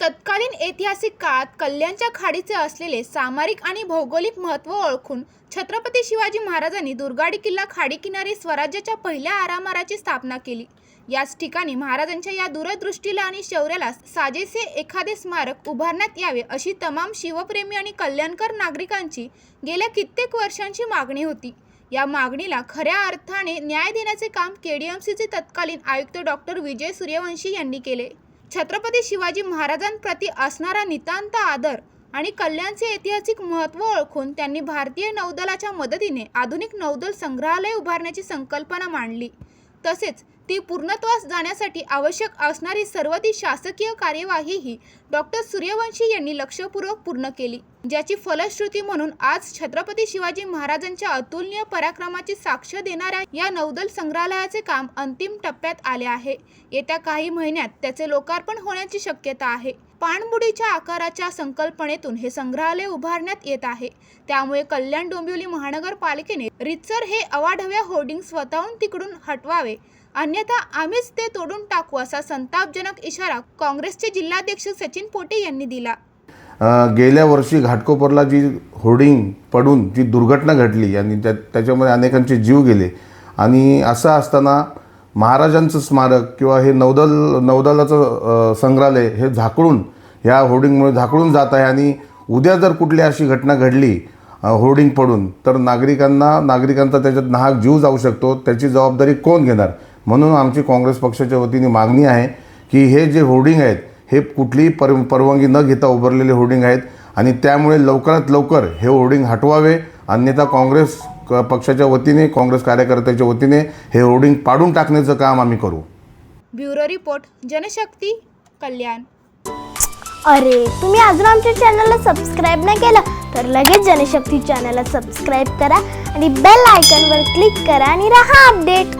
तत्कालीन ऐतिहासिक काळात कल्याणच्या खाडीचे असलेले सामरिक आणि भौगोलिक महत्त्व ओळखून छत्रपती शिवाजी महाराजांनी दुर्गाडी किल्ला खाडी किनारी स्वराज्याच्या पहिल्या आरामाराची स्थापना केली. याच ठिकाणी महाराजांच्या या दूरदृष्टीला आणि शौर्याला साजेसे एखादे स्मारक उभारण्यात यावे अशी तमाम शिवप्रेमी आणि कल्याणकर नागरिकांची गेल्या कित्येक वर्षांची मागणी होती. या मागणीला खऱ्या अर्थाने न्याय देण्याचे काम के डी एम सीचे तत्कालीन आयुक्त डॉक्टर विजय सूर्यवंशी यांनी केले. छत्रपती शिवाजी महाराजांप्रती असणारा नितांत आदर आणि कल्याणचे ऐतिहासिक महत्त्व ओळखून त्यांनी भारतीय नौदलाच्या मदतीने आधुनिक नौदल संग्रहालय उभारण्याची संकल्पना मांडली. तसेच ती पूर्णत्वास जाण्यासाठी आवश्यक असणारी सर्व ती शासकीय कार्यवाहीही डॉक्टर सूर्यवंशी यांनी लक्षपूर्वक पूर्ण केली ज्याची फलश्रुती म्हणून आज छत्रपती शिवाजी महाराजांच्या अतुलनीय पराक्रमाची साक्ष देणाऱ्या या नौदल संग्रहालयाचे काम अंतिम टप्प्यात आले आहे. येत्या काही महिन्यात त्याचे लोकार्पण होण्याची शक्यता आहे. पाणबुडीच्या आकाराच्या संकल्पनेतून हे संग्रहालय उभारण्यात येत आहे. त्यामुळे कल्याण डोंबिवली महानगरपालिकेने रितसर हे अवाढव्या होर्डिंग स्वतःहून तिकडून हटवावे. अन्यथा आम्हीच ते तोडून टाकू असा संतापजनक इशारा काँग्रेसचे जिल्हाध्यक्ष सचिन पोटे यांनी दिला. गेल्या वर्षी घाटकोपरला जी होर्डिंग पडून जी दुर्घटना घडली आणि त्या त्याच्यामध्ये अनेकांचे जीव गेले. आणि असं असताना महाराजांचं स्मारक किंवा हे नौदल नौदलाचं संग्रहालय हे झाकळून ह्या होर्डिंगमुळे झाकळून जात आहे आणि उद्या जर कुठली अशी घटना घडली होर्डिंग पडून तर नागरिकांना नागरिकांचा त्याच्यात नाहक जीव जाऊ शकतो त्याची जबाबदारी कोण घेणार? म्हणून आमची काँग्रेस पक्षाच्या वतीने मागणी आहे की हे जे होर्डिंग आहेत हे कुठलीही पर परवानगी न घेता उभारलेले होर्डिंग आहेत आणि त्यामुळे लवकरात लवकर हे होर्डिंग हटवावे अन्यथा काँग्रेस क- पक्षाच्या वतीने काँग्रेस कार्यकर्त्याच्या वतीने हे होर्डिंग पाडून टाकण्याचं काम आम्ही करू. Bureau report Janshakti Kalyan. अरे तुम्ही अजून आमच्या चॅनलला सबस्क्राईब नाही केलं तर लगेच जनशक्ती चॅनलला सबस्क्राईब करा आणि बेल आयकॉनवर क्लिक करा आणि राहा अपडेट